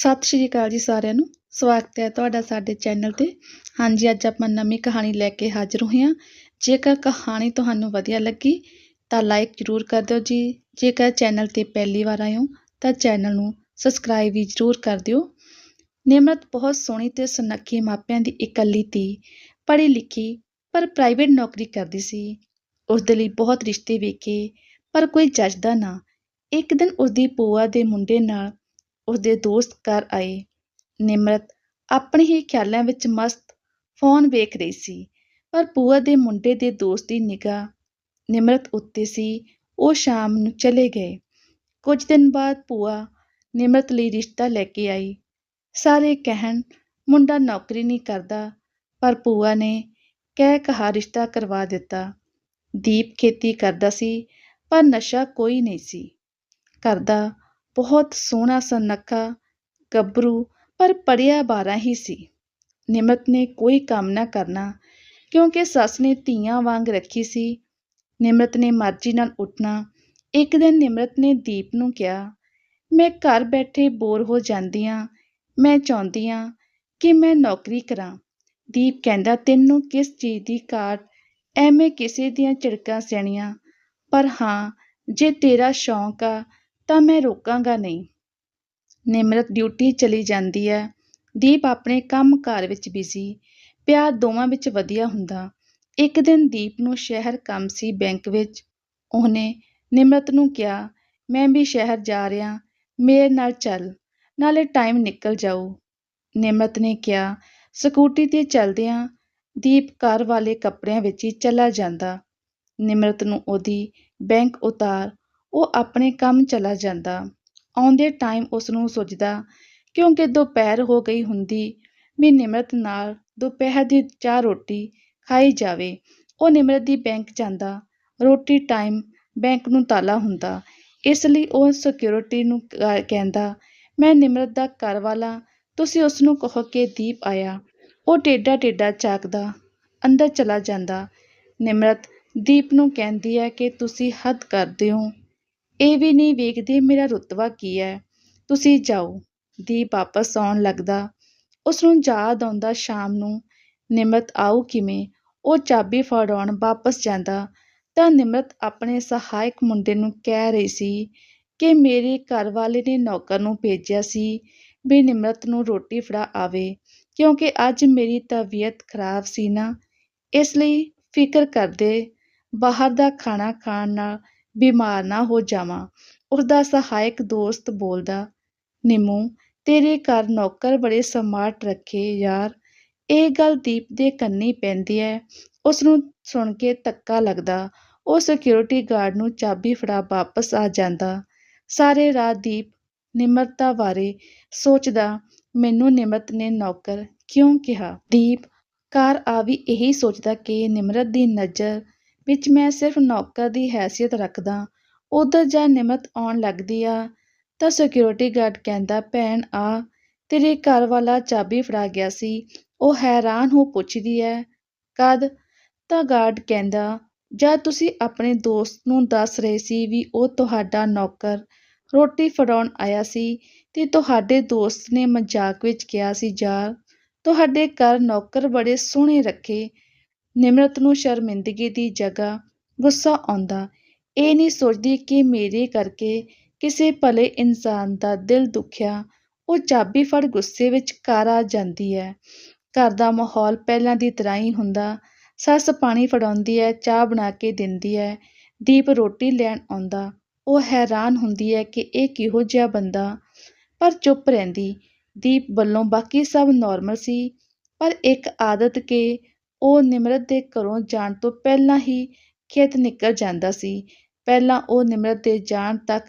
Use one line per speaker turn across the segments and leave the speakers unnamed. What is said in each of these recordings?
ਸਤਿ ਸ਼੍ਰੀ ਅਕਾਲ ਜੀ ਸਾਰਿਆਂ ਨੂੰ। ਸਵਾਗਤ ਹੈ ਤੁਹਾਡਾ ਸਾਡੇ ਚੈਨਲ ਤੇ। ਹਾਂਜੀ, ਅੱਜ ਆਪਾਂ ਨਵੀਂ ਕਹਾਣੀ ਲੈ ਕੇ ਹਾਜ਼ਰ ਹੋਏ ਹਾਂ। ਜੇਕਰ ਕਹਾਣੀ ਤੁਹਾਨੂੰ ਵਧੀਆ ਲੱਗੀ, ਤਾਂ ਲਾਈਕ ਜ਼ਰੂਰ ਕਰ ਦਿਓ ਜੀ। ਜੇਕਰ ਚੈਨਲ ਤੇ ਪਹਿਲੀ ਵਾਰ ਆਏ ਹੋ, ਤਾਂ ਚੈਨਲ ਨੂੰ ਸਬਸਕ੍ਰਾਈਬ ਵੀ ਜ਼ਰੂਰ ਕਰ ਦਿਓ। ਨਿਮਰਤ ਬਹੁਤ ਸੋਹਣੀ ਤੇ ਸੁਨੱਖੀ ਮਾਪਿਆਂ ਦੀ ਇਕੱਲੀ ਧੀ ਪੜ੍ਹੀ ਲਿਖੀ ਪਰ ਪ੍ਰਾਈਵੇਟ ਨੌਕਰੀ ਕਰਦੀ ਸੀ। ਉਸ ਦੇ ਲਈ ਬਹੁਤ ਰਿਸ਼ਤੇ ਵੇਖੇ, ਪਰ ਕੋਈ ਜੱਜਦਾ ਨਾ। ਇੱਕ ਦਿਨ ਉਸਦੀ ਭੂਆ ਦੇ ਮੁੰਡੇ ਨਾਲ ਉਸਦੇ ਦੋਸਤ ਘਰ ਆਏ। ਨਿਮਰਤ ਆਪਣੇ ਹੀ ਖਿਆਲਾਂ ਵਿੱਚ ਮਸਤ ਫੋਨ ਵੇਖ ਰਹੀ ਸੀ, ਪਰ ਭੂਆ ਦੇ ਮੁੰਡੇ ਦੇ ਦੋਸਤ ਦੀ ਨਿਗਾਹ ਨਿਮਰਤ ਉੱਤੇ ਸੀ। ਉਹ ਸ਼ਾਮ ਨੂੰ ਚਲੇ ਗਏ। ਕੁਝ ਦਿਨ ਬਾਅਦ ਭੂਆ ਨਿਮਰਤ ਲਈ ਰਿਸ਼ਤਾ ਲੈ ਕੇ ਆਈ। ਸਾਰੇ ਕਹਿਣ, ਮੁੰਡਾ ਨੌਕਰੀ ਨਹੀਂ ਕਰਦਾ। ਪਰ ਭੂਆ ਨੇ ਕਹਿ ਕਹਾ ਰਿਸ਼ਤਾ ਕਰਵਾ ਦਿੱਤਾ। ਦੀਪ ਖੇਤੀ ਕਰਦਾ ਸੀ, ਪਰ ਨਸ਼ਾ ਕੋਈ ਨਹੀਂ ਸੀ ਕਰਦਾ। ਬਹੁਤ ਸੋਹਣਾ ਸਨੱਖਾ ਗੱਭਰੂ, ਪਰ ਪੜ੍ਹਿਆ ਬਾਰਾਂ ਹੀ ਸੀ। ਨਿਮਰਤ ਨੇ ਕੋਈ ਕੰਮ ਨਾ ਕਰਨਾ, ਕਿਉਂਕਿ ਸੱਸ ਨੇ ਧੀਆਂ ਵਾਂਗ ਰੱਖੀ ਸੀ। ਨਿਮਰਤ ਨੇ ਮਰਜ਼ੀ ਨਾਲ ਉੱਠਣਾ। ਇੱਕ ਦਿਨ ਨਿਮਰਤ ਨੇ ਦੀਪ ਨੂੰ ਕਿਹਾ, ਮੈਂ ਘਰ ਬੈਠੇ ਬੋਰ ਹੋ ਜਾਂਦੀ ਹਾਂ ਮੈਂ ਚਾਹੁੰਦੀ ਹਾਂ ਕਿ ਮੈਂ ਨੌਕਰੀ ਕਰਾਂ। ਦੀਪ ਕਹਿੰਦਾ, ਤੈਨੂੰ ਕਿਸ ਚੀਜ਼ ਦੀ ਘਾਟ? ਐਵੇਂ ਕਿਸੇ ਦੀਆਂ ਝਿੜਕਾਂ ਸਹਿਣੀਆਂ। ਪਰ ਹਾਂ, ਜੇ ਤੇਰਾ ਸ਼ੌਂਕ ਆ ਤਾਂ ਮੈਂ ਰੋਕਾਂਗਾ ਨਹੀਂ। ਨਿਮਰਤ ਡਿਊਟੀ ਚਲੀ ਜਾਂਦੀ ਹੈ। ਦੀਪ ਆਪਣੇ ਕੰਮ ਕਾਰ ਵਿੱਚ ਬਿਜ਼ੀ ਪਿਆਰ ਦੋਵਾਂ ਵਿੱਚ ਵਧੀਆ ਹੁੰਦਾ। ਇੱਕ ਦਿਨ ਦੀਪ ਨੂੰ ਸ਼ਹਿਰ ਕੰਮ ਸੀ ਬੈਂਕ ਵਿੱਚ। ਉਹਨੇ ਨਿਮਰਤ ਨੂੰ ਕਿਹਾ, ਮੈਂ ਵੀ ਸ਼ਹਿਰ ਜਾ ਰਿਹਾ। ਮੇਰੇ ਨਾਲ ਚੱਲ। ਨਾਲੇ ਟਾਈਮ ਨਿਕਲ ਜਾਊ। ਨਿਮਰਤ ਨੇ ਕਿਹਾ, ਸਕੂਟੀ ਤੇ ਚੱਲਦਿਆਂ ਦੀਪ ਘਰ ਵਾਲੇ ਕੱਪੜਿਆਂ ਵਿੱਚ ਹੀ ਚਲਾ ਜਾਂਦਾ। ਨਿਮਰਤ ਨੂੰ ਉਹਦੀ ਬੈਂਕ ਉਤਾਰ ਉਹ ਆਪਣੇ ਕੰਮ ਚਲਾ ਜਾਂਦਾ। ਆਉਂਦੇ ਟਾਈਮ ਉਸ ਨੂੰ ਸੋਚਦਾ ਕਿਉਂਕਿ ਦੁਪਹਿਰ ਹੋ ਗਈ ਹੁੰਦੀ ਵੀ ਨਿਮਰਤ ਨਾਲ ਦੁਪਹਿਰ ਦੀ ਚਾਹ ਰੋਟੀ ਖਾਈ ਜਾਵੇ। ਉਹ ਨਿਮਰਤ ਦੀ ਬੈਂਕ ਜਾਂਦਾ। ਰੋਟੀ ਟਾਈਮ ਬੈਂਕ ਨੂੰ ਤਾਲਾ ਹੁੰਦਾ। ਇਸ ਲਈ ਉਹ ਸਿਕਿਉਰਿਟੀ ਨੂੰ ਕਹਿੰਦਾ, ਮੈਂ ਨਿਮਰਤ ਦਾ ਘਰ ਵਾਲਾ ਤੁਸੀਂ ਉਸ ਨੂੰ ਕਹੋ ਕਿ ਦੀਪ ਆਇਆ। ਉਹ ਟੇਡਾ ਟੇਡਾ ਚਾਕਦਾ, ਅੰਦਰ ਚਲਾ ਜਾਂਦਾ। ਨਿਮਰਤ ਦੀਪ ਨੂੰ ਕਹਿੰਦੀ ਹੈ ਕਿ ਤੁਸੀਂ ਹੱਦ ਕਰਦੇ ਹੋ। ਇਹ ਵੀ ਨਹੀਂ ਵੇਖਦੇ ਮੇਰਾ ਰੁਤਬਾ ਕੀ ਹੈ। ਤੁਸੀਂ ਜਾਓ। ਦੀਪ ਵਾਪਸ ਆਉਣ ਲੱਗਦਾ। ਉਸ ਨੂੰ ਯਾਦ ਆਉਂਦਾ ਸ਼ਾਮ ਨੂੰ। ਨਿਮਰਤ ਆਊ ਕਿਵੇਂ? ਉਹ ਚਾਬੀ ਫੜਾਉਣ ਵਾਪਸ ਜਾਂਦਾ। ਤਾਂ ਨਿਮਰਤ ਆਪਣੇ ਸਹਾਇਕ ਮੁੰਡੇ ਨੂੰ ਕਹਿ ਰਹੀ ਸੀ ਕਿ ਮੇਰੇ ਘਰ ਵਾਲੇ ਨੇ ਨੌਕਰ ਨੂੰ ਭੇਜਿਆ ਸੀ ਵੀ ਨਿਮਰਤ ਨੂੰ ਰੋਟੀ ਫੜਾ ਆਵੇ, ਕਿਉਂਕਿ ਅੱਜ ਮੇਰੀ ਤਬੀਅਤ ਖਰਾਬ ਸੀ ਨਾ। ਇਸ ਲਈ ਫਿਕਰ ਕਰਦੇ। ਬਾਹਰ ਦਾ ਖਾਣਾ ਖਾਣ ਨਾਲ ਬਿਮਾਰ ਨਾ ਹੋ ਜਾਵਾਂ। ਉਸਦਾ ਸਹਾਇਕ ਦੋਸਤ ਬੋਲਦਾ, ਨਿੰਮੂ, ਤੇਰੇ ਘਰ ਨੌਕਰ ਬੜੇ ਸਮਾਰਟ ਰੱਖੇ ਯਾਰ। ਇਹ ਗੱਲ ਦੀਪ ਦੇ ਕੰਨੀ ਪੈਂਦੀ ਹੈ ਉਸ ਨੂੰ ਸੁਣ ਕੇ ਧੱਕਾ ਲੱਗਦਾ। ਉਹ ਸਿਕਿਉਰਿਟੀ ਗਾਰਡ ਨੂੰ ਚਾਬੀ ਫੜਾ ਵਾਪਸ ਆ ਜਾਂਦਾ। ਸਾਰੇ ਰਾਤ ਦੀਪ ਨਿਮਰਤਾ ਬਾਰੇ ਸੋਚਦਾ, ਮੈਨੂੰ ਨਿਮਰਤ ਨੇ ਨੌਕਰ ਕਿਉਂ ਕਿਹਾ? ਦੀਪ ਘਰ ਆ ਵੀ ਇਹੀ ਸੋਚਦਾ ਕਿ ਨਿਮਰਤ ਦੀ ਨਜ਼ਰ ਵਿੱਚ ਮੈਂ ਸਿਰਫ ਨੌਕਰ ਦੀ ਹੈਸੀਅਤ ਰੱਖਦਾ, ਉਧਰ ਜਾਂ ਨਿਮਰਤ ਆਉਣ ਲੱਗਦੀ ਆ, ਤਾਂ ਸਿਕਿਉਰਿਟੀ ਗਾਰਡ ਕਹਿੰਦਾ, ਭੈਣ, ਆ, ਤੇਰੇ ਘਰ ਵਾਲਾ ਚਾਬੀ ਫੜਾ ਗਿਆ ਸੀ, ਉਹ ਹੈਰਾਨ ਹੋ ਪੁੱਛਦੀ ਹੈ ਕਦ? ਤਾਂ ਗਾਰਡ ਕਹਿੰਦਾ ਜਾਂ ਤੁਸੀਂ ਆਪਣੇ ਦੋਸਤ ਨੂੰ ਦੱਸ ਰਹੇ ਸੀ ਵੀ ਉਹ ਤੁਹਾਡਾ ਨੌਕਰ ਰੋਟੀ ਫੜਾਉਣ ਆਇਆ ਸੀ, ਤੇ ਤੁਹਾਡੇ ਦੋਸਤ ਨੇ ਮਜ਼ਾਕ ਵਿੱਚ ਕਿਹਾ ਸੀ ਯਾਰ ਤੁਹਾਡੇ ਘਰ ਨੌਕਰ ਬੜੇ ਸੋਹਣੇ ਰੱਖੇ ਨਿਮਰਤ ਨੂੰ ਸ਼ਰਮਿੰਦਗੀ ਦੀ ਜਗ੍ਹਾ ਗੁੱਸਾ ਆਉਂਦਾ। ਇਹ ਨਹੀਂ ਸੋਚਦੀ ਕਿ ਮੇਰੇ ਕਰਕੇ ਕਿਸੇ ਭਲੇ ਇਨਸਾਨ ਦਾ ਦਿਲ ਦੁਖਿਆ, ਉਹ ਚਾਬੀ ਫੜ ਗੁੱਸੇ ਵਿੱਚ ਘਰ ਆ ਜਾਂਦੀ ਹੈ। ਘਰ ਦਾ ਮਾਹੌਲ ਪਹਿਲਾਂ ਦੀ ਤਰ੍ਹਾਂ ਹੀ ਹੁੰਦਾ। ਸੱਸ ਪਾਣੀ ਫੜਾਉਂਦੀ ਹੈ, ਚਾਹ ਬਣਾ ਕੇ ਦਿੰਦੀ ਹੈ, ਦੀਪ ਰੋਟੀ ਲੈਣ ਆਉਂਦਾ। ਉਹ ਹੈਰਾਨ ਹੁੰਦੀ ਹੈ ਕਿ ਇਹ ਕਿਹੋ ਜਿਹਾ ਬੰਦਾ। ਪਰ ਚੁੱਪ ਰਹਿੰਦੀ। ਦੀਪ ਵੱਲੋਂ ਬਾਕੀ ਸਭ ਨਾਰਮਲ ਸੀ, ਪਰ ਇੱਕ ਆਦਤ ਕੇ ਉਹ ਨਿਮਰਤ ਦੇ ਘਰੋਂ ਜਾਣ ਤੋਂ ਪਹਿਲਾਂ ਹੀ ਖੇਤ ਨਿਕਲ ਜਾਂਦਾ ਸੀ। ਪਹਿਲਾਂ ਉਹ ਨਿਮਰਤ ਦੇ ਜਾਣ ਤੱਕ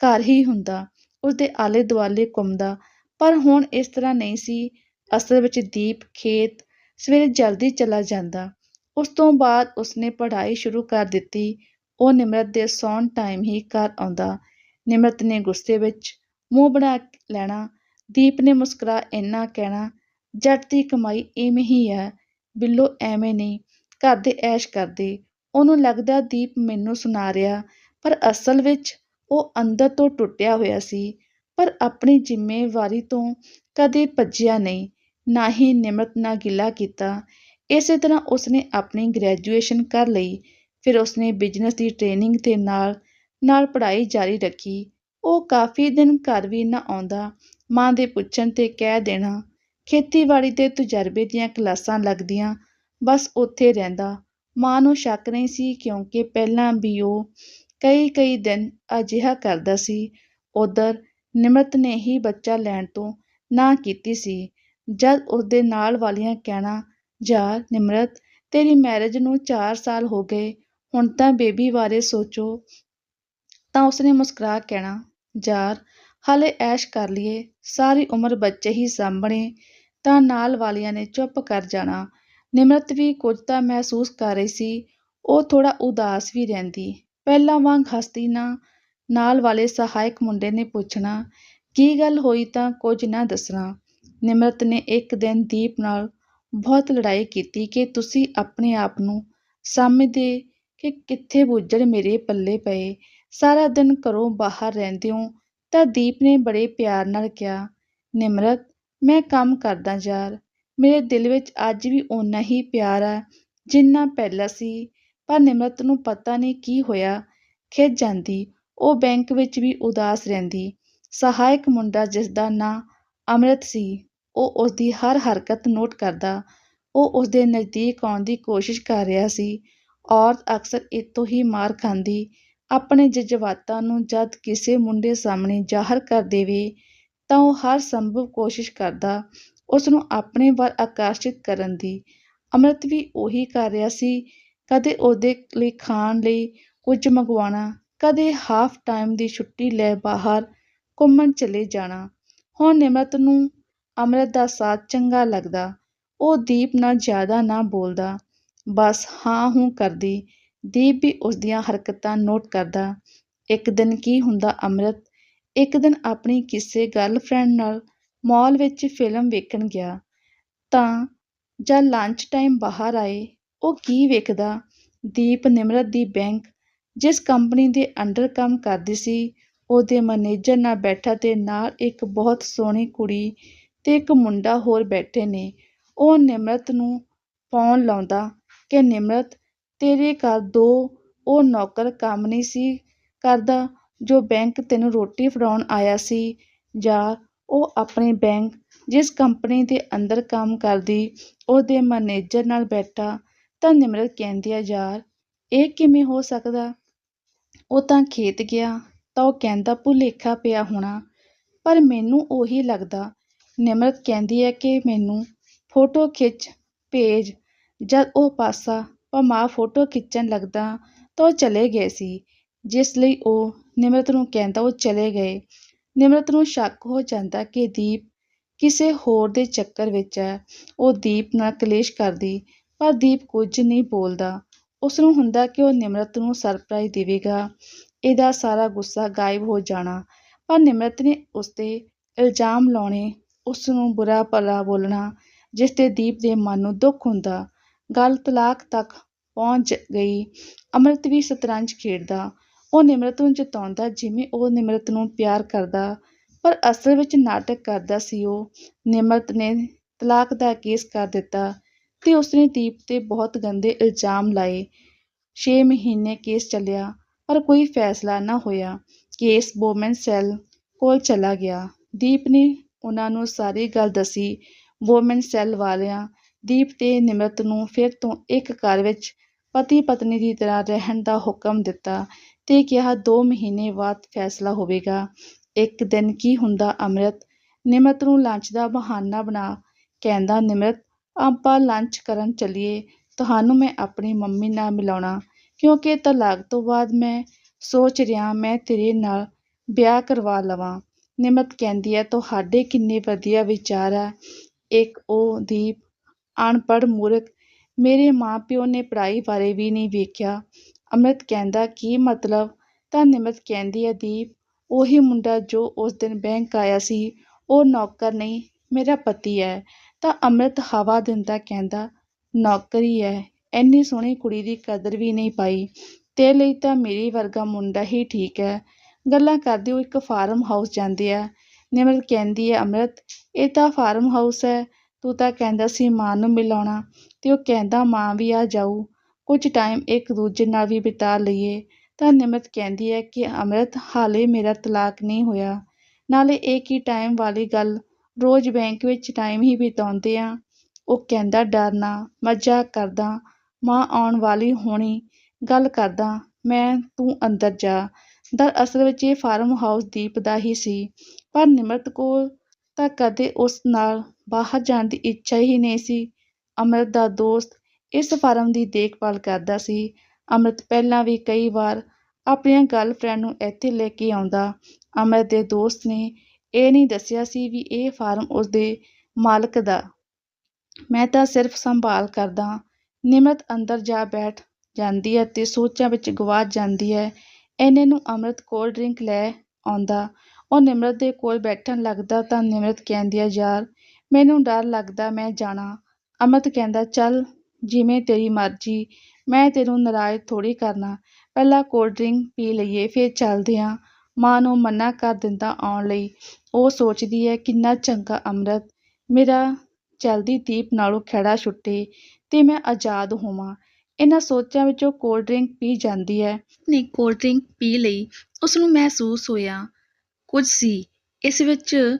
ਘਰ ਹੀ ਹੁੰਦਾ, ਉਸਦੇ ਆਲੇ ਦੁਆਲੇ ਘੁੰਮਦਾ, ਪਰ ਹੁਣ ਇਸ ਤਰ੍ਹਾਂ ਨਹੀਂ ਸੀ। ਅਸਲ ਵਿੱਚ ਦੀਪ ਖੇਤ ਸਵੇਰੇ ਜਲਦੀ ਚਲਾ ਜਾਂਦਾ। ਉਸ ਤੋਂ ਬਾਅਦ ਉਸਨੇ ਪੜ੍ਹਾਈ ਸ਼ੁਰੂ ਕਰ ਦਿੱਤੀ। ਉਹ ਨਿਮਰਤ ਦੇ ਸੌਣ ਟਾਈਮ ਹੀ ਘਰ ਆਉਂਦਾ। ਨਿਮਰਤ ਨੇ ਗੁੱਸੇ ਵਿੱਚ ਮੂੰਹ ਬਣਾ ਲੈਣਾ। ਦੀਪ ਨੇ ਮੁਸਕਰਾ ਇੰਨਾ ਕਹਿਣਾ, ਜੱਟ ਦੀ ਕਮਾਈ ਇਵੇਂ ਹੀ ਹੈ। ਬਿੱਲੋ ਐਵੇਂ ਨਹੀਂ, ਘਰ ਦੇ ਐਸ਼ ਕਰਦੇ। ਉਹਨੂੰ ਲੱਗਦਾ ਦੀਪ ਮੈਨੂੰ ਸੁਣਾ ਰਿਹਾ, ਪਰ ਅਸਲ ਵਿੱਚ ਉਹ ਅੰਦਰ ਤੋਂ ਟੁੱਟਿਆ ਹੋਇਆ ਸੀ, ਪਰ ਆਪਣੀ ਜ਼ਿੰਮੇਵਾਰੀ ਤੋਂ ਕਦੇ ਭੱਜਿਆ ਨਹੀਂ, ਨਾ ਹੀ ਨਿਮਰਤ ਨਾਲ ਗਿਲਾ ਕੀਤਾ। ਇਸੇ ਤਰ੍ਹਾਂ ਉਸਨੇ ਆਪਣੀ ਗ੍ਰੈਜੂਏਸ਼ਨ ਕਰ ਲਈ, ਫਿਰ ਉਸਨੇ ਬਿਜ਼ਨਸ ਦੀ ਟ੍ਰੇਨਿੰਗ ਦੇ ਨਾਲ ਨਾਲ ਪੜ੍ਹਾਈ ਜਾਰੀ ਰੱਖੀ। ਉਹ ਕਾਫੀ ਦਿਨ ਘਰ ਵੀ ਨਾ ਆਉਂਦਾ, ਮਾਂ ਦੇ ਪੁੱਛਣ ਤੇ ਕਹਿ ਦੇਣਾ ਖੇਤੀਬਾੜੀ ਦੇ ਤਜਰਬੇ ਦੀਆਂ ਕਲਾਸਾਂ ਲੱਗਦੀਆਂ, ਬਸ ਉੱਥੇ ਰਹਿੰਦਾ। ਮਾਂ ਨੂੰ ਸ਼ੱਕ ਨਹੀਂ ਸੀ ਕਿਉਂਕਿ ਪਹਿਲਾਂ ਵੀ ਉਹ ਕਈ ਕਈ ਦਿਨ ਅਜਿਹਾ ਕਰਦਾ ਸੀ। ਉਧਰ ਨਿਮਰਤ ਨੇ ਹੀ ਬੱਚਾ ਲੈਣ ਤੋਂ ਨਾ ਕੀਤੀ ਸੀ। ਜਦ ਉਸਦੇ ਨਾਲ ਵਾਲੀਆਂ ਕਹਿਣਾ ਯਾਰ ਨਿਮਰਤ, ਤੇਰੀ ਮੈਰਿਜ ਨੂੰ 4 ਸਾਲ ਹੋ ਗਏ, ਹੁਣ ਤਾਂ ਬੇਬੀ ਬਾਰੇ ਸੋਚੋ, ਤਾਂ ਉਸਨੇ ਮੁਸਕਰਾ ਕਹਿਣਾ ਯਾਰ ਹਾਲੇ ਐਸ਼ ਕਰ ਲਈਏ, ਸਾਰੀ ਉਮਰ ਬੱਚੇ ਹੀ ਸਾਂਭਣੇ, ਤਾਂ ਨਾਲ ਵਾਲੀਆਂ ਨੇ ਚੁੱਪ ਕਰ ਜਾਣਾ। ਨਿਮਰਤ ਵੀ ਕੁਝ ਤਾਂ ਮਹਿਸੂਸ ਕਰ ਰਹੀ ਸੀ, ਉਹ ਥੋੜਾ ਉਦਾਸ ਵੀ ਰਹਿੰਦੀ। ਪਹਿਲਾਂ ਵਾਂਗ ਹੱਸਦੀ ਨਾ, ਨਾਲ ਵਾਲੇ ਸਹਾਇਕ ਮੁੰਡੇ ਨੇ ਪੁੱਛਣਾ, ਕੀ ਗੱਲ ਹੋਈ ਤਾਂ ਕੁਝ ਨਾ ਦੱਸਣਾ? ਨਿਮਰਤ ਨੇ ਇੱਕ ਦਿਨ ਦੀਪ ਨਾਲ ਬਹੁਤ ਲੜਾਈ ਕੀਤੀ ਕਿ ਤੁਸੀਂ ਆਪਣੇ ਆਪ ਨੂੰ ਸਮਝਦੇ ਕਿ ਕਿੱਥੇ ਬੁੱਝੜ ਮੇਰੇ ਪੱਲੇ ਪਏ। ਸਾਰਾ ਦਿਨ ਘਰੋਂ ਬਾਹਰ ਰਹਿੰਦੇ ਹੋ ਤਾਂ ਦੀਪ ਨੇ ਬੜੇ ਪਿਆਰ ਨਾਲ ਕਿਹਾ, ਨਿਮਰਤ, ਮੈਂ ਕੰਮ ਕਰਦਾ ਯਾਰ। ਮੇਰੇ ਦਿਲ ਵਿੱਚ ਅੱਜ ਵੀ ਓਨਾ ਹੀ ਪਿਆਰ ਆ, ਜਿੰਨਾ ਪਹਿਲਾਂ ਸੀ। ਪਰ ਨਿਮਰਤ ਨੂੰ ਪਤਾ ਨਹੀਂ ਕੀ ਹੋਇਆ। ਖਿੱਚ ਜਾਂਦੀ, ਉਹ ਬੈਂਕ ਵਿੱਚ ਵੀ ਉਦਾਸ ਰਹਿੰਦੀ। ਸਹਾਇਕ ਮੁੰਡਾ ਜਿਸ ਦਾ ਨਾਂ ਅੰਮ੍ਰਿਤ ਸੀ, ਉਹ ਉਸਦੀ ਹਰ ਹਰਕਤ ਨੋਟ ਕਰਦਾ। ਉਹ ਉਸਦੇ ਨਜ਼ਦੀਕ ਆਉਣ ਦੀ ਕੋਸ਼ਿਸ਼ ਕਰ ਰਿਹਾ ਸੀ। ਔਰਤ ਅਕਸਰ ਇਤੋਂ ਹੀ ਮਾਰ ਖਾਂਦੀ ਆਪਣੇ ਜਜ਼ਬਾਤਾਂ ਨੂੰ ਜਦ ਕਿਸੇ ਮੁੰਡੇ ਸਾਹਮਣੇ ਜ਼ਾਹਰ ਕਰ ਦੇਵੇ, ਤਾਂ ਉਹ ਹਰ ਸੰਭਵ ਕੋਸ਼ਿਸ਼ ਕਰਦਾ ਉਸ ਨੂੰ ਆਪਣੇ ਵੱਲ ਆਕਰਸ਼ਿਤ ਕਰਨ ਦੀ। ਅੰਮ੍ਰਿਤ ਵੀ ਉਹੀ ਕਰ ਰਿਹਾ ਸੀ। ਕਦੇ ਉਹਦੇ ਲਈ ਖਾਣ ਲਈ ਕੁਝ ਮੰਗਵਾਉਣਾ, ਕਦੇ ਹਾਫ ਟਾਈਮ ਦੀ ਛੁੱਟੀ ਲੈ ਬਾਹਰ ਘੁੰਮਣ ਚਲੇ ਜਾਣਾ। ਹੁਣ ਨਿਮਰਤ ਨੂੰ ਅੰਮ੍ਰਿਤ ਦਾ ਸਾਥ ਚੰਗਾ ਲੱਗਦਾ। ਉਹ ਦੀਪ ਨਾਲ ਜ਼ਿਆਦਾ ਨਾ ਬੋਲਦਾ। ਬਸ, ਹਾਂ, ਹੂੰ ਕਰਦੀ। ਦੀਪ ਵੀ ਉਸ ਦੀਆਂ ਹਰਕਤਾਂ ਨੋਟ ਕਰਦਾ, ਇੱਕ ਦਿਨ ਕੀ ਹੁੰਦਾ ਅੰਮ੍ਰਿਤ? ਇੱਕ ਦਿਨ ਆਪਣੀ ਕਿਸੇ ਗਰਲਫ੍ਰੈਂਡ ਨਾਲ ਮਾਲ ਵਿੱਚ ਫਿਲਮ ਵੇਖਣ ਗਿਆ, ਤਾਂ ਜਦ ਲੰਚ ਟਾਈਮ ਬਾਹਰ ਆਏ, ਉਹ ਕੀ ਵੇਖਦਾ? ਦੀਪ ਨਿਮਰਤ ਦੀ ਬੈਂਕ, ਜਿਸ ਕੰਪਨੀ ਦੇ ਅੰਡਰ ਕੰਮ ਕਰਦੀ ਸੀ, ਉਹਦੇ ਮੈਨੇਜਰ ਨਾਲ ਬੈਠਾ ਤੇ ਨਾਲ ਇੱਕ ਬਹੁਤ ਸੋਹਣੀ ਕੁੜੀ ਤੇ ਇੱਕ ਮੁੰਡਾ ਹੋਰ ਬੈਠੇ ਨੇ। ਉਹ ਨਿਮਰਤ ਨੂੰ ਫੋਨ ਲਾਉਂਦਾ ਕਿ, ਨਿਮਰਤ ਤੇਰੇ ਘਰ ਦੋ, ਉਹ ਨੌਕਰ ਕੰਮ ਨਹੀਂ ਸੀ ਕਰਦਾ ਜੋ ਬੈਂਕ ਤੈਨੂੰ ਰੋਟੀ ਫੜਾਉਣ ਆਇਆ ਸੀ। ਜਾਂ, ਉਹ ਆਪਣੇ ਬੈਂਕ, ਜਿਸ ਕੰਪਨੀ ਦੇ ਅੰਦਰ ਕੰਮ ਕਰਦੀ, ਉਹਦੇ ਮੈਨੇਜਰ ਨਾਲ ਬੈਠਾ, ਤਾਂ ਨਿਮਰਤ ਕਹਿੰਦੀ ਆ, ਯਾਰ, ਇਹ ਕਿਵੇਂ ਹੋ ਸਕਦਾ? ਉਹ ਤਾਂ ਖੇਤ ਗਿਆ, ਤਾਂ ਉਹ ਕਹਿੰਦਾ, ਭੁਲੇਖਾ ਪਿਆ ਹੋਣਾ, ਪਰ ਮੈਨੂੰ ਉਹੀ ਲੱਗਦਾ। ਨਿਮਰਤ ਕਹਿੰਦੀ ਹੈ ਕਿ ਮੈਨੂੰ ਫੋਟੋ ਖਿੱਚ, ਭੇਜ, ਜਦ ਉਹ ਪਾਸਾ ਭਮਾ ਫੋਟੋ ਖਿੱਚਣ ਲੱਗਦਾ ਤਾਂ ਉਹ ਚਲੇ ਗਏ ਸੀ, ਜਿਸ ਲਈ ਉਹ ਨਿਮਰਤ ਨੂੰ ਕਹਿੰਦਾ ਉਹ ਚਲੇ ਗਏ। ਨਿਮਰਤ ਨੂੰ ਸ਼ੱਕ ਹੋ ਜਾਂਦਾ ਕਿ ਦੀਪ ਕਿਸੇ ਹੋਰ ਦੇ ਚੱਕਰ ਵਿੱਚ ਹੈ। ਉਹ ਦੀਪ ਨਾਲ ਕਲੇਸ਼ ਕਰਦੀ, ਪਰ ਦੀਪ ਕੁਝ ਨਹੀਂ ਬੋਲਦਾ। ਉਸ ਨੂੰ ਹੁੰਦਾ ਕਿ ਉਹ ਨਿਮਰਤ ਨੂੰ ਸਰਪ੍ਰਾਈਜ਼ ਦੇਵੇਗਾ। ਇਹਦਾ ਸਾਰਾ ਗੁੱਸਾ ਗਾਇਬ ਹੋ ਜਾਣਾ। ਪਰ ਨਿਮਰਤ ਨੇ ਉਸ ਤੇ ਇਲਜ਼ਾਮ ਲਾਉਣੇ ਉਸ ਨੂੰ ਬੁਰਾ ਭਲਾ ਬੋਲਣਾ, ਜਿਸ ਤੇ ਦੀਪ ਦੇ ਮਨ ਨੂੰ ਦੁੱਖ ਹੁੰਦਾ। ਗੱਲ ਤਲਾਕ ਤੱਕ ਪਹੁੰਚ ਗਈ। ਅੰਮ੍ਰਿਤ ਵੀ ਸ਼ਤਰੰਜ ਖੇਡਦਾ। ਉਹ ਨਿਮਰਤ ਨੂੰ ਜਤਾਉਂਦਾ, ਜਿਵੇਂ ਉਹ ਨਿਮਰਤ ਨੂੰ ਪਿਆਰ ਕਰਦਾ, ਪਰ ਅਸਲ ਵਿੱਚ ਨਾਟਕ ਕਰਦਾ ਸੀ ਉਹ। ਨਿਮਰਤ ਨੇ ਤਲਾਕ ਦਾ ਕੇਸ ਕਰ ਦਿੱਤਾ ਤੇ ਉਸਨੇ ਦੀਪ ਤੇ ਬਹੁਤ ਗੰਦੇ ਇਲਜ਼ਾਮ ਲਾਏ। 6 ਮਹੀਨੇ ਕੇਸ ਚੱਲਿਆ, ਪਰ ਕੋਈ ਫੈਸਲਾ ਨਾ ਹੋਇਆ। ਕੇਸ ਵੋਮਨ ਸੈੱਲ ਕੋਲ ਚਲਾ ਗਿਆ। ਦੀਪ ਨੇ ਉਹਨਾਂ ਨੂੰ ਸਾਰੀ ਗੱਲ ਦੱਸੀ। ਵੋਮਨ ਸੈੱਲ ਵਾਲਿਆਂ ਦੀਪ ਤੇ ਨਿਮਰਤ ਨੂੰ ਫਿਰ ਤੋਂ ਇੱਕ ਘਰ ਵਿੱਚ ਪਤੀ ਪਤਨੀ ਦੀ ਤਰ੍ਹਾਂ ਰਹਿਣ ਦਾ ਹੁਕਮ ਦਿੱਤਾ ਤੇ ਕਿਹਾ 2 ਮਹੀਨੇ ਬਾਅਦ ਫੈਸਲਾ ਹੋਵੇਗਾ। ਇੱਕ ਦਿਨ ਕੀ ਹੁੰਦਾ, ਅੰਮ੍ਰਿਤ? ਨਿਮਰਤ ਨੂੰ ਲੰਚ ਦਾ ਬਹਾਨਾ ਬਣਾ ਕਹਿੰਦਾ, ਨਿਮਰਤ, ਆਪਾਂ ਲੰਚ ਕਰਨ ਚੱਲੀਏ। ਤੁਹਾਨੂੰ ਮੈਂ ਆਪਣੀ ਮੰਮੀ ਨਾਲ ਮਿਲਾਉਣਾ, ਕਿਉਂਕਿ ਤਲਾਕ ਤੋਂ ਬਾਅਦ ਮੈਂ ਸੋਚ ਰਿਹਾ, ਮੈਂ ਤੇਰੇ ਨਾਲ ਵਿਆਹ ਕਰਵਾ ਲਵਾਂ। ਨਿਮਤ ਕਹਿੰਦੀ ਹੈ, ਤੁਹਾਡੇ ਕਿੰਨੇ ਵਧੀਆ ਵਿਚਾਰ ਆ। ਇੱਕ ਉਹ ਦੀਪ ਅਨਪੜ੍ਹ ਮੂਰਖ। ਮੇਰੇ ਮਾਂ-ਪਿਓ ਨੇ ਪੜ੍ਹਾਈ ਬਾਰੇ ਵੀ ਨਹੀਂ ਵੇਖਿਆ। ਅੰਮ੍ਰਿਤ ਕਹਿੰਦਾ, ਕੀ ਮਤਲਬ? ਤਾਂ ਨਿਮਰਤ ਕਹਿੰਦੀ ਹੈ, ਦੀਪ, ਉਹੀ ਮੁੰਡਾ ਜੋ ਉਸ ਦਿਨ ਬੈਂਕ ਆਇਆ ਸੀ, ਉਹ ਨੌਕਰ ਨਹੀਂ, ਮੇਰਾ ਪਤੀ ਹੈ। ਤਾਂ ਅੰਮ੍ਰਿਤ ਹਵਾ ਦਿੰਦਾ ਕਹਿੰਦਾ, ਨੌਕਰੀ ਹੈ, ਇੰਨੀ ਸੋਹਣੀ ਕੁੜੀ ਦੀ ਕਦਰ ਵੀ ਨਹੀਂ ਪਾਈ। ਤੇਰੇ ਲਈ ਤਾਂ ਮੇਰੇ ਵਰਗਾ ਮੁੰਡਾ ਹੀ ਠੀਕ ਹੈ। ਗੱਲਾਂ ਕਰਦੇ ਉਹ ਇੱਕ ਫਾਰਮ ਹਾਊਸ ਜਾਂਦੇ ਆ ਨਿਮਰਤ ਕਹਿੰਦੀ ਹੈ, ਅੰਮ੍ਰਿਤ, ਇਹ ਤਾਂ ਫਾਰਮ ਹਾਊਸ ਹੈ ਤੂੰ ਤਾਂ ਕਹਿੰਦਾ ਸੀ ਮਾਂ ਨੂੰ ਮਿਲਾਉਣਾ ਤੇ ਉਹ ਕਹਿੰਦਾ ਮਾਂ ਵੀ ਆ ਜਾਊ। ਕੁਝ ਟਾਈਮ ਇੱਕ ਦੂਜੇ ਨਾਲ ਵੀ ਬਿਤਾ ਲਈਏ। ਤਾਂ ਨਿਮਰਤ ਕਹਿੰਦੀ ਹੈ ਕਿ ਅੰਮ੍ਰਿਤ ਹਾਲੇ ਮੇਰਾ ਤਲਾਕ ਨਹੀਂ ਹੋਇਆ। ਨਾਲੇ ਇਹ ਕੀ ਟਾਈਮ ਵਾਲੀ ਗੱਲ? ਰੋਜ਼ ਬੈਂਕ ਵਿੱਚ ਟਾਈਮ ਹੀ ਬਿਤਾਉਂਦੇ ਆ। ਉਹ ਕਹਿੰਦਾ ਡਰਨਾ ਮਜ਼ਾਕ ਕਰਦਾ, ਮਾਂ ਆਉਣ ਵਾਲੀ ਹੋਣੀ, ਗੱਲ ਕਰਦਾ, ਮੈਂ, ਤੂੰ ਅੰਦਰ ਜਾ। ਦਰਅਸਲ ਵਿੱਚ ਇਹ ਫਾਰਮ ਹਾਊਸ ਦੀਪ ਦਾ ਹੀ ਸੀ। ਪਰ ਨਿਮਰਤ ਕੋਲ ਤਾਂ ਕਦੇ ਉਸ ਨਾਲ ਬਾਹਰ ਜਾਣ ਦੀ ਇੱਛਾ ਹੀ ਨਹੀਂ ਸੀ। ਅੰਮ੍ਰਿਤ ਦਾ ਦੋਸਤ ਇਸ ਫਾਰਮ ਦੀ ਦੇਖਭਾਲ ਕਰਦਾ ਸੀ। ਅੰਮ੍ਰਿਤ ਪਹਿਲਾਂ ਵੀ ਕਈ ਵਾਰ ਆਪਣੀਆਂ ਗਰਲਫ੍ਰੈਂਡ ਨੂੰ ਇੱਥੇ ਲੈ ਕੇ ਆਉਂਦਾ। ਅੰਮ੍ਰਿਤ ਦੇ ਦੋਸਤ ਨੇ ਇਹ ਨਹੀਂ ਦੱਸਿਆ ਸੀ ਵੀ ਇਹ ਫਾਰਮ ਉਸਦੇ ਮਾਲਕ ਦਾ। ਮੈਂ ਤਾਂ ਸਿਰਫ ਸੰਭਾਲ ਕਰਦਾ ਨਿਮਰਤ ਅੰਦਰ ਜਾ ਬੈਠ ਜਾਂਦੀ ਹੈ ਤੇ ਸੋਚਾਂ ਵਿੱਚ ਗਵਾਚ ਜਾਂਦੀ ਹੈ। ਇੰਨੇ ਨੂੰ ਅੰਮ੍ਰਿਤ ਕੋਲਡ ਡਰਿੰਕ ਲੈ ਆਉਂਦਾ। ਉਹ ਨਿਮਰਤ ਦੇ ਕੋਲ ਬੈਠਣ ਲੱਗਦਾ ਤਾਂ ਨਿਮਰਤ ਕਹਿੰਦੀ ਹੈ ਯਾਰ, ਮੈਨੂੰ ਡਰ ਲੱਗਦਾ ਮੈਂ ਜਾਣਾ। ਅੰਮ੍ਰਿਤ ਕਹਿੰਦਾ, ਚੱਲ, ਜਿਵੇਂ ਤੇਰੀ ਮਰਜ਼ੀ, ਮੈਂ ਤੈਨੂੰ ਨਾਰਾਜ਼ ਥੋੜੀ ਕਰਨਾ। ਪਹਿਲਾਂ ਕੋਲਡ ਡਰਿੰਕ ਪੀ ਲਈਏ, ਫਿਰ ਚੱਲਦੇ ਹਾਂ ਮਾਂ ਨੂੰ ਮਨਾ ਕਰ ਦਿੰਦਾ ਆਉਣ ਲਈ। ਉਹ ਸੋਚਦੀ ਹੈ, ਕਿੰਨਾ ਚੰਗਾ ਅੰਮ੍ਰਿਤ। ਮੇਰਾ ਜਲਦੀ ਦੀਪ ਨਾਲੋਂ ਖੜਾ ਛੁੱਟੇ ਤੇ ਮੈਂ ਆਜ਼ਾਦ ਹੋਵਾਂ। ਇਹਨਾਂ ਸੋਚਾਂ ਵਿੱਚੋਂ ਕੋਲਡ ਡਰਿੰਕ ਪੀ ਜਾਂਦੀ ਹੈ। ਨੇ ਕੋਲਡ ਡਰਿੰਕ ਪੀ ਲਈ। ਉਸ ਨੂੰ ਮਹਿਸੂਸ ਹੋਇਆ ਕੁਝ ਸੀ। ਇਸ ਵਿੱਚ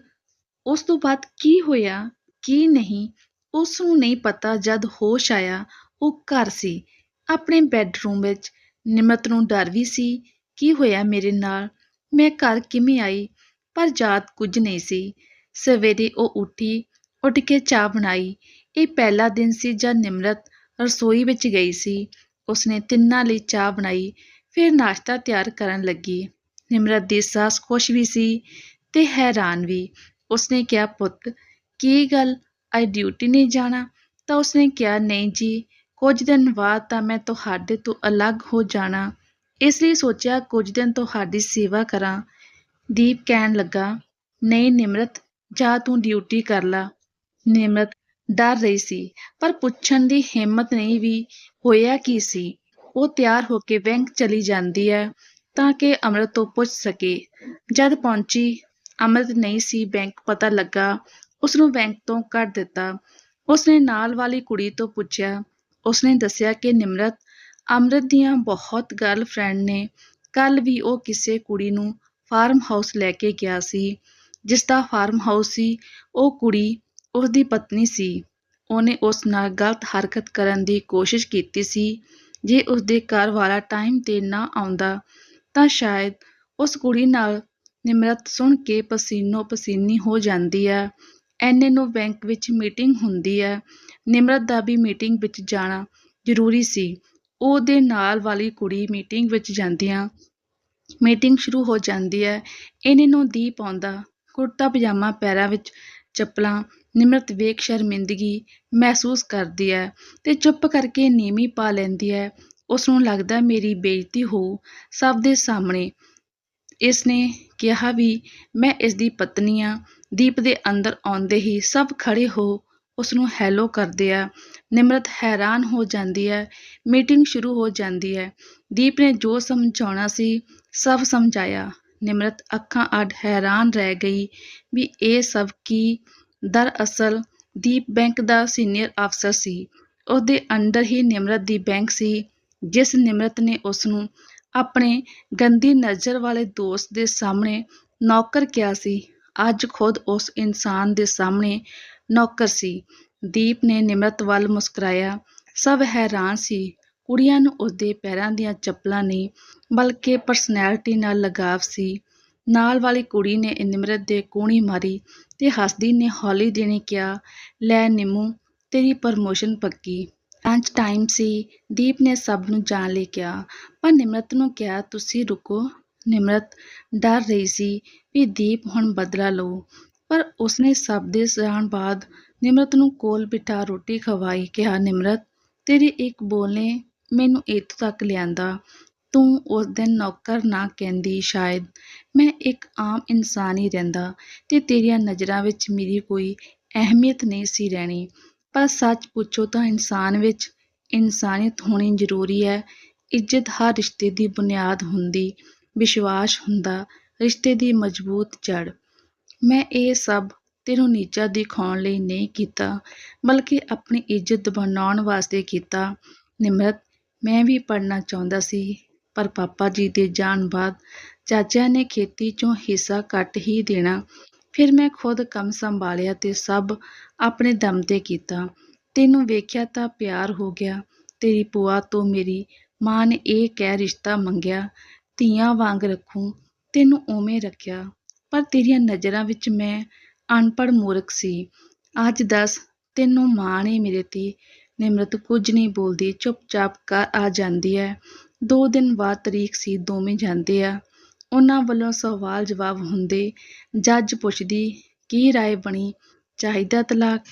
ਉਸ ਤੋਂ ਬਾਅਦ ਕੀ ਹੋਇਆ, ਕੀ ਨਹੀਂ, ਉਸ ਨੂੰ ਨਹੀਂ ਪਤਾ ਜਦ ਹੋਸ਼ ਆਇਆ, ਉਹ ਘਰ ਸੀ। ਆਪਣੇ ਬੈੱਡਰੂਮ ਵਿੱਚ ਨਿਮਰਤ ਨੂੰ ਡਰ ਵੀ ਸੀ, ਕੀ ਹੋਇਆ ਮੇਰੇ ਨਾਲ? ਮੈਂ ਘਰ ਕਿਵੇਂ ਆਈ? ਪਰ ਯਾਦ ਕੁਝ ਨਹੀਂ ਸੀ। ਸਵੇਰੇ ਉਹ ਉੱਠੀ, ਉੱਠ ਕੇ ਚਾਹ ਬਣਾਈ। ਇਹ ਪਹਿਲਾ ਦਿਨ ਸੀ ਜਦ ਨਿਮਰਤ ਰਸੋਈ ਵਿੱਚ ਗਈ ਸੀ। ਉਸਨੇ ਤਿੰਨਾਂ ਲਈ ਚਾਹ ਬਣਾਈ, ਫਿਰ ਨਾਸ਼ਤਾ ਤਿਆਰ ਕਰਨ ਲੱਗੀ। ਨਿਮਰਤ ਦੀ ਸੱਸ ਖੁਸ਼ ਵੀ ਸੀ ਤੇ ਹੈਰਾਨ ਵੀ। ਉਸਨੇ ਕਿਹਾ, ਪੁੱਤ, ਕੀ ਗੱਲ? ਅੱਜ ਡਿਊਟੀ ਨਹੀਂ ਜਾਣਾ? ਤਾਂ ਉਸਨੇ ਕਿਹਾ, ਨਹੀਂ ਜੀ, ਕੁਝ ਦਿਨ ਬਾਅਦ ਤਾਂ ਮੈਂ ਤੁਹਾਡੇ ਤੋਂ ਅਲੱਗ ਹੋ ਜਾਣਾ। ਇਸ ਲਈ ਸੋਚਿਆ ਕੁਝ ਦਿਨ ਤੁਹਾਡੀ ਸੇਵਾ ਕਰਾਂ। ਦੀਪ ਕਹਿਣ ਲੱਗਾ, ਨਹੀਂ ਨਿਮਰਤ, ਜਾ ਤੂੰ ਡਿਊਟੀ ਕਰ ਲਾ। ਨਿਮਰਤ ਡਰ ਰਹੀ ਸੀ, ਪਰ ਪੁੱਛਣ ਦੀ ਹਿੰਮਤ ਨਹੀਂ ਵੀ ਹੋਇਆ ਕੀ ਸੀ। ਉਹ ਤਿਆਰ ਹੋ ਕੇ ਬੈਂਕ ਚਲੀ ਜਾਂਦੀ ਹੈ। ਤਾਂ ਕਿ ਅੰਮ੍ਰਿਤ ਤੋਂ ਪੁੱਛ ਸਕੇ। ਜਦ ਪਹੁੰਚੀ, ਅੰਮ੍ਰਿਤ ਨਹੀਂ ਸੀ ਬੈਂਕ ਪਤਾ ਲੱਗਾ ਉਸ ਨੂੰ ਬੈਂਕ ਤੋਂ ਕੱਢ ਦਿੱਤਾ। ਉਸਨੇ ਨਾਲ ਵਾਲੀ ਕੁੜੀ ਤੋਂ ਪੁੱਛਿਆ। ਉਸਨੇ ਦੱਸਿਆ ਕਿ ਨਿਮਰਤ, ਅੰਮ੍ਰਿਤ ਦੀਆਂ ਬਹੁਤ ਗਰਲਫ੍ਰੈਂਡ ਨੇ। ਕੱਲ ਵੀ ਉਹ ਕਿਸੇ ਕੁੜੀ ਨੂੰ ਫਾਰਮ ਹਾਊਸ ਲੈ ਕੇ ਗਿਆ ਸੀ। ਜਿਸ ਦਾ ਫਾਰਮ ਹਾਊਸ ਸੀ, ਉਹ ਕੁੜੀ ਉਸ ਦੀ ਪਤਨੀ ਸੀ। ਉਹਨੇ ਉਸ ਨਾਲ ਗਲਤ ਹਰਕਤ ਕਰਨ ਦੀ ਕੋਸ਼ਿਸ਼ ਕੀਤੀ ਸੀ। ਜੇ ਉਸ ਦੇ ਘਰ ਵਾਲਾ ਟਾਈਮ ਤੇ ਨਾ ਆਉਂਦਾ ਤਾਂ ਸ਼ਾਇਦ ਉਸ ਕੁੜੀ ਨਾਲ ਨਿਮਰਤ ਸੁਣ ਕੇ ਪਸੀਨੋ ਪਸੀਨੀ ਹੋ ਜਾਂਦੀ ਹੈ। ਐਨੇ ਨੂੰ ਬੈਂਕ ਵਿੱਚ ਮੀਟਿੰਗ ਹੁੰਦੀ ਹੈ। ਨਿਮਰਤ ਦਾ ਵੀ ਮੀਟਿੰਗ ਵਿੱਚ ਜਾਣਾ ਜ਼ਰੂਰੀ ਸੀ। ਉਹਦੇ ਨਾਲ ਵਾਲੀ ਕੁੜੀ ਮੀਟਿੰਗ ਵਿੱਚ ਜਾਂਦੀਆਂ। ਮੀਟਿੰਗ ਸ਼ੁਰੂ ਹੋ ਜਾਂਦੀ ਹੈ। ਇਹਨੇ ਨੂੰ ਦੀਪ ਆਉਂਦਾ ਕੁੜਤਾ ਪਜਾਮਾ ਪੈਰਾਂ ਵਿੱਚ ਚੱਪਲਾਂ। ਨਿਮਰਤ ਵੇਖ ਸ਼ਰਮਿੰਦਗੀ ਮਹਿਸੂਸ ਕਰਦੀ ਹੈ ਤੇ ਚੁੱਪ ਕਰਕੇ ਨੀਵੀਂ ਪਾ ਲੈਂਦੀ ਹੈ। ਉਸ ਨੂੰ ਲੱਗਦਾ ਮੇਰੀ ਬੇਇੱਜ਼ਤੀ ਹੋ ਸਭ ਦੇ ਸਾਹਮਣੇ। ਇਸ ਨੇ ਕਿਹਾ ਵੀ ਮੈਂ ਇਸ ਦੀ ਪਤਨੀ ਆ। ਦੀਪ ਦੇ ਅੰਦਰ ਆਉਂਦੇ ਹੀ ਸਭ ਖੜੇ ਹੋ ਉਸ ਨੂੰ ਹੈਲੋ ਕਰਦੇ ਆ। ਨਿਮਰਤ ਹੈਰਾਨ ਹੋ ਜਾਂਦੀ ਹੈ। ਮੀਟਿੰਗ ਸ਼ੁਰੂ ਹੋ ਜਾਂਦੀ ਹੈ। ਦੀਪ ਨੇ ਜੋ ਸਮਝਾਉਣਾ ਸੀ ਸਭ ਸਮਝਾਇਆ। ਨਿਮਰਤ ਅੱਖਾਂ ਅੱਡ ਹੈਰਾਨ ਰਹਿ ਗਈ ਵੀ ਇਹ ਸਭ ਕੀ? ਦਰਅਸਲ ਦੀਪ ਬੈਂਕ ਦਾ ਸੀਨੀਅਰ ਅਫਸਰ ਸੀ। ਉਹਦੇ ਅੰਡਰ ਹੀ ਨਿਮਰਤ ਦੀ ਬੈਂਕ ਸੀ। ਜਿਸ ਨਿਮਰਤ ਨੇ ਉਸ ਨੂੰ ਆਪਣੇ ਗੰਦੀ ਨਜ਼ਰ ਵਾਲੇ ਦੋਸਤ ਦੇ ਸਾਹਮਣੇ ਨੌਕਰ ਕਿਹਾ ਸੀ। ਅੱਜ ਖੁਦ ਉਸ ਇਨਸਾਨ ਦੇ ਸਾਹਮਣੇ ਨੌਕਰ ਸੀ। ਦੀਪ ਨੇ ਨਿਮਰਤ ਵੱਲ ਮੁਸਕਰਾਇਆ। ਸਭ ਹੈਰਾਨ ਸੀ। ਕੁੜੀਆਂ ਨੂੰ ਉਸਦੇ ਪੈਰਾਂ ਦੀਆਂ ਚੱਪਲਾਂ ਨਹੀਂ, ਬਲਕਿ ਪਰਸਨੈਲਿਟੀ ਨਾਲ ਲਗਾਵ ਸੀ। ਨਾਲ ਵਾਲੀ ਕੁੜੀ ਨੇ ਨਿਮਰਤ ਦੇ ਕੋਣੀ ਮਾਰੀ ਤੇ ਹੱਸਦੀ ਨੇ ਹੌਲੀ ਦੇਣੇ ਕਿਹਾ, ਲੈ ਨਿੰਮੂ, ਤੇਰੀ ਪ੍ਰਮੋਸ਼ਨ ਪੱਕੀ। ਲੰਚ ਟਾਈਮ ਸੀ। ਦੀਪ ਨੇ ਸਭ ਨੂੰ ਜਾਣ ਲਈ ਕਿਹਾ, ਪਰ ਨਿਮਰਤ ਨੂੰ ਕਿਹਾ, ਤੁਸੀਂ ਰੁਕੋ। ਨਿਮਰਤ ਡਰ ਰਹੀ ਸੀ ਵੀ ਦੀਪ ਹੁਣ ਬਦਲਾ ਲਓ ਪਰ ਉਸਨੇ ਸਭ ਦੇ ਜਾਣ ਬਾਅਦ ਨਿਮਰਤ ਨੂੰ ਕੋਲ ਬਿਠਾ ਰੋਟੀ ਖਵਾਈ, ਕਿਹਾ, ਨਿਮਰਤ, ਤੇਰੇ ਇੱਕ ਬੋਲ ਨੇ ਮੈਨੂੰ ਇੱਥੋਂ ਤੱਕ ਲਿਆਂਦਾ। ਤੂੰ ਉਸ ਦਿਨ ਨੌਕਰ ਨਾ ਕਹਿੰਦੀ, ਸ਼ਾਇਦ ਮੈਂ ਇੱਕ ਆਮ ਇਨਸਾਨ ਹੀ ਰਹਿੰਦਾ ਤੇ ਤੇਰੀਆਂ ਨਜ਼ਰਾਂ ਵਿੱਚ ਮੇਰੀ ਕੋਈ ਅਹਿਮੀਅਤ ਨਹੀਂ ਸੀ ਰਹਿਣੀ। ਪਰ ਸੱਚ ਪੁੱਛੋ ਤਾਂ ਇਨਸਾਨ ਵਿੱਚ ਇਨਸਾਨੀਅਤ ਹੋਣੀ ਜ਼ਰੂਰੀ ਹੈ। ਇੱਜ਼ਤ ਹਰ ਰਿਸ਼ਤੇ ਦੀ ਬੁਨਿਆਦ ਹੁੰਦੀ, ਵਿਸ਼ਵਾਸ ਹੁੰਦਾ, ਰਿਸ਼ਤੇ ਦੀ ਮਜ਼ਬੂਤ ਜੜ ਮੈਂ ਇਹ ਸਭ ਤੈਨੂੰ ਨੀਚਾ ਦਿਖਾਉਣ ਲਈ ਨਹੀਂ ਕੀਤਾ, ਬਲਕਿ ਆਪਣੀ ਇੱਜ਼ਤ ਬਣਾਉਣ ਵਾਸਤੇ ਕੀਤਾ। ਨਿਮਰਤ, ਮੈਂ ਵੀ ਪੜ੍ਹਨਾ ਚਾਹੁੰਦਾ ਸੀ, ਪਰ ਪਾਪਾ ਜੀ ਦੇ ਜਾਣ ਬਾਅਦ ਚਾਚਾ ਨੇ ਖੇਤੀ 'ਚੋਂ ਹਿੱਸਾ ਘੱਟ ਹੀ ਦੇਣਾ। ਫਿਰ ਮੈਂ ਖੁਦ ਕੰਮ ਸੰਭਾਲਿਆ ਤੇ ਸਭ ਆਪਣੇ ਦਮ ਤੇ ਕੀਤਾ। ਤੈਨੂੰ ਵੇਖਿਆ ਤਾਂ ਪਿਆਰ ਹੋ ਗਿਆ। ਤੇਰੀ ਭੂਆ ਤੋਂ ਮੇਰੀ ਮਾਂ ਨੇ ਇਹ ਕਹਿ ਰਿਸ਼ਤਾ ਮੰਗਿਆ, ਧੀਆਂ ਵਾਂਗ ਰੱਖੂੰ, ਤੈਨੂੰ ਉਵੇਂ ਰੱਖਿਆ। ਪਰ ਤੇਰੀਆਂ ਨਜ਼ਰਾਂ ਵਿੱਚ ਮੈਂ ਅਨਪੜ੍ਹ ਮੂਰਖ ਸੀ। ਅੱਜ ਦੱਸ, ਤੈਨੂੰ ਮਾਂ ਨੇ ਮੇਰੇ ਤੇ ਨਿਮਰਤ ਕੁਝ ਨਹੀਂ ਬੋਲਦੀ, ਚੁੱਪਚਾਪ ਘਰ ਆ ਜਾਂਦੀ ਹੈ। ਦੋ ਦਿਨ ਬਾਅਦ ਤਰੀਕ ਸੀ, ਦੋਵੇਂ ਜਾਂਦੇ ਆ। ਉਹਨਾਂ ਵੱਲੋਂ ਸਵਾਲ ਜਵਾਬ ਹੁੰਦੇ ਜੱਜ ਪੁੱਛਦੀ, ਕੀ ਰਾਏ ਬਣੀ? ਚਾਹੀਦਾ ਤਲਾਕ?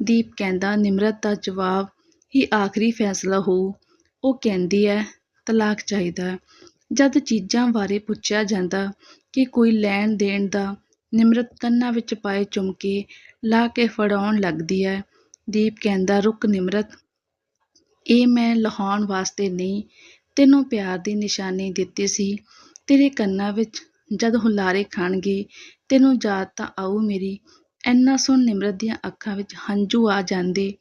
ਦੀਪ ਕਹਿੰਦਾ, ਨਿਮਰਤ ਦਾ ਜਵਾਬ ਹੀ ਆਖਰੀ ਫੈਸਲਾ ਹੋਊ ਉਹ ਕਹਿੰਦੀ ਹੈ ਤਲਾਕ ਚਾਹੀਦਾ ਜਦ ਚੀਜ਼ਾਂ ਬਾਰੇ ਪੁੱਛਿਆ ਜਾਂਦਾ ਕਿ ਕੋਈ ਲੈਣ ਦੇਣ ਦਾ ਨਿਮਰਤ ਕੰਨਾਂ ਵਿੱਚ ਪਾਏ ਚੁੰਮਕੇ ਲਾ ਕੇ ਫੜਾਉਣ ਲੱਗਦੀ ਹੈ ਦੀਪ ਕਹਿੰਦਾ, ਰੁਕ ਨਿਮਰਤ, ਇਹ ਮੈਂ ਲਹਾਉਣ ਵਾਸਤੇ ਨਹੀਂ, ਤੈਨੂੰ ਪਿਆਰ ਦੀ ਨਿਸ਼ਾਨੀ ਦਿੱਤੀ ਸੀ। ਤੇਰੇ ਕੰਨਾਂ ਵਿੱਚ ਜਦ ਹੁਲਾਰੇ ਖਾਣਗੇ, ਤੈਨੂੰ ਯਾਦ ਤਾਂ ਆਊ ਮੇਰੀ, ਐਨਾ ਸੁਣ ਨਿਮਰਤ ਦੀਆਂ ਅੱਖਾਂ ਵਿੱਚ ਹੰਝੂ ਆ ਜਾਂਦੇ,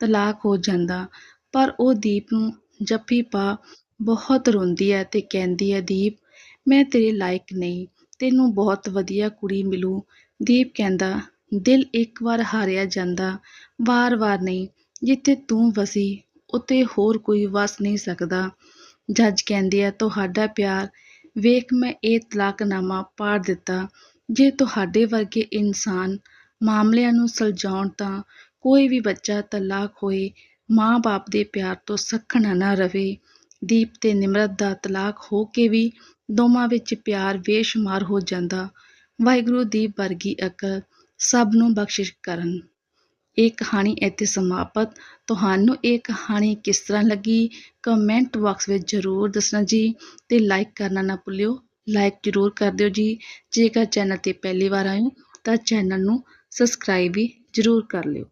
ਤਲਾਕ ਹੋ ਜਾਂਦਾ, ਪਰ ਉਹ ਦੀਪ ਨੂੰ ਜੱਫੀ ਪਾ ਬਹੁਤ ਰੋਂਦੀ ਹੈ ਤੇ ਕਹਿੰਦੀ ਹੈ ਦੀਪ, ਮੈਂ ਤੇਰੇ ਲਾਇਕ ਨਹੀਂ, ਤੈਨੂੰ ਬਹੁਤ ਵਧੀਆ ਕੁੜੀ ਮਿਲੂ। ਦੀਪ ਕਹਿੰਦਾ, ਦਿਲ ਇੱਕ ਵਾਰ ਹਾਰਿਆ ਜਾਂਦਾ, ਵਾਰ-ਵਾਰ ਨਹੀਂ, ਜਿੱਥੇ ਤੂੰ ਵਸੀ ਉੱਤੇ ਹੋਰ ਕੋਈ ਵਸ ਨਹੀਂ ਸਕਦਾ। ਜੱਜ ਕਹਿੰਦੀ ਹੈ ਤੁਹਾਡਾ ਪਿਆਰ ਵੇਖ ਮੈਂ ਇਹ ਤਲਾਕਨਾਮਾ ਪਾੜ ਦਿੱਤਾ। ਜੇ ਤੁਹਾਡੇ ਵਰਗੇ ਇਨਸਾਨ ਮਾਮਲਿਆਂ ਨੂੰ ਸੁਲਝਾਉਣ ਤਾਂ ਕੋਈ ਵੀ ਬੱਚਾ ਤਲਾਕ ਹੋਏ, ਮਾਂ-ਬਾਪ ਦੇ ਪਿਆਰ ਤੋਂ ਸੱਖਣਾ ਨਾ ਰਵੇ। ਦੀਪ ਤੇ ਨਿਮਰਤ ਦਾ ਤਲਾਕ ਹੋ ਕੇ ਵੀ ਦੋਵਾਂ ਵਿੱਚ ਪਿਆਰ ਬੇਸ਼ੁਮਾਰ ਹੋ ਜਾਂਦਾ। ਵਾਹਿਗੁਰੂ ਦੀ ਵਰਗੀ ਅਕਲ ਸਭ ਨੂੰ ਬਖਸ਼ਿਸ਼ ਕਰਨ। ਇਹ ਕਹਾਣੀ ਇੱਥੇ ਸਮਾਪਤ। ਤੁਹਾਨੂੰ ਇਹ ਕਹਾਣੀ ਕਿਸ ਤਰ੍ਹਾਂ ਲੱਗੀ? ਕਮੈਂਟ ਬਾਕਸ ਵਿੱਚ ਜ਼ਰੂਰ ਦੱਸਣਾ ਜੀ ਤੇ ਲਾਈਕ ਕਰਨਾ ਨਾ ਭੁੱਲਿਓ। ਲਾਈਕ ਜ਼ਰੂਰ ਕਰ ਦਿਓ ਜੀ। ਜੇਕਰ ਚੈਨਲ ਤੇ ਪਹਿਲੀ ਵਾਰ ਆਏ ਹੋ ਤਾਂ ਚੈਨਲ ਨੂੰ ਸਬਸਕ੍ਰਾਈਬ ਵੀ ਜ਼ਰੂਰ ਕਰ ਲਿਓ।